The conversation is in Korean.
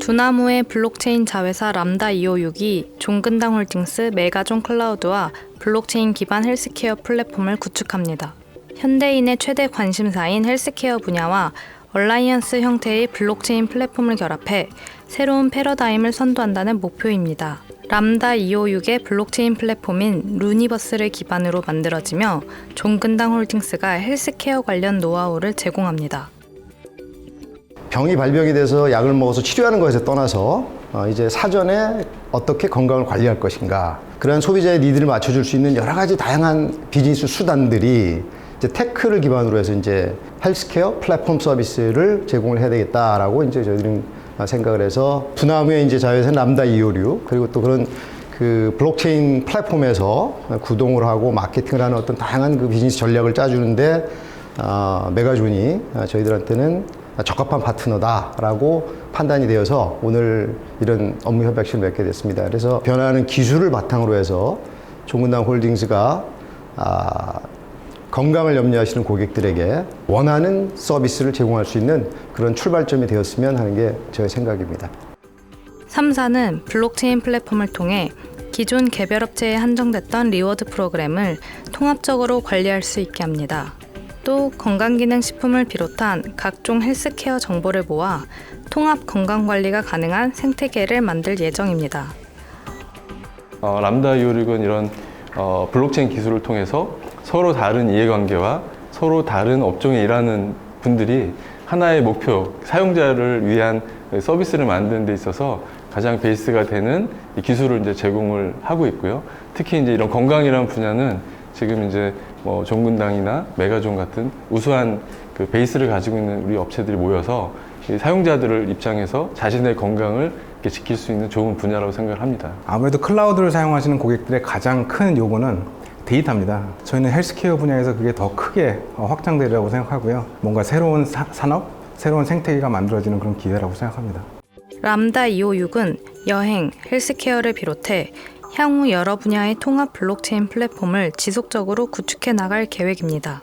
두나무의 블록체인 자회사 람다 256이 종근당 홀딩스 메가존 클라우드와 블록체인 기반 헬스케어 플랫폼을 구축합니다. 현대인의 최대 관심사인 헬스케어 분야와 얼라이언스 형태의 블록체인 플랫폼을 결합해 새로운 패러다임을 선도한다는 목표입니다. 람다 256의 블록체인 플랫폼인 루니버스를 기반으로 만들어지며 종근당 홀딩스가 헬스케어 관련 노하우를 제공합니다. 병이 발병이 돼서 약을 먹어서 치료하는 것에 떠나서 어, 이제 사전에 어떻게 건강을 관리할 것인가 그런 소비자의 니드를 맞춰줄 수 있는 여러 가지 다양한 비즈니스 수단들이 이제 테크를 기반으로 해서 이제 헬스케어 플랫폼 서비스를 제공을 해야 되겠다라고 이제 저희들은 생각을 해서 두나무의 이제 자회사 람다 256 그리고 또 그런 그 블록체인 플랫폼에서 구동을 하고 마케팅을 하는 어떤 다양한 그 비즈니스 전략을 짜주는데 어, 메가존이 저희들한테는 적합한 파트너다라고 판단이 되어서 오늘 이런 업무 협약식을 맺게 됐습니다. 그래서 변화하는 기술을 바탕으로 해서 종근당 홀딩스가 아, 건강을 염려하시는 고객들에게 원하는 서비스를 제공할 수 있는 그런 출발점이 되었으면 하는 게 저의 생각입니다. 3사는 블록체인 플랫폼을 통해 기존 개별 업체에 한정됐던 리워드 프로그램을 통합적으로 관리할 수 있게 합니다. 또 건강기능식품을 비롯한 각종 헬스케어 정보를 모아 통합 건강관리가 가능한 생태계를 만들 예정입니다. 어, 람다 256은 이런 어, 블록체인 기술을 통해서 서로 다른 이해관계와 서로 다른 업종에 일하는 분들이 하나의 목표, 사용자를 위한 서비스를 만드는 데 있어서 가장 베이스가 되는 이 기술을 이제 제공을 하고 있고요. 특히 이제 이런 건강이라는 분야는 지금 이제 뭐 종근당이나 메가존 같은 우수한 그 베이스를 가지고 있는 우리 업체들이 모여서 이 사용자들을 입장에서 자신의 건강을 지킬 수 있는 좋은 분야라고 생각을 합니다. 아무래도 클라우드를 사용하시는 고객들의 가장 큰 요구는 데이터입니다. 저희는 헬스케어 분야에서 그게 더 크게 어, 확장되리라고 생각하고요. 뭔가 새로운 사- 산업, 새로운 생태계가 만들어지는 그런 기회라고 생각합니다. 람다 256은 여행, 헬스케어를 비롯해 향후 여러 분야의 통합 블록체인 플랫폼을 지속적으로 구축해 나갈 계획입니다.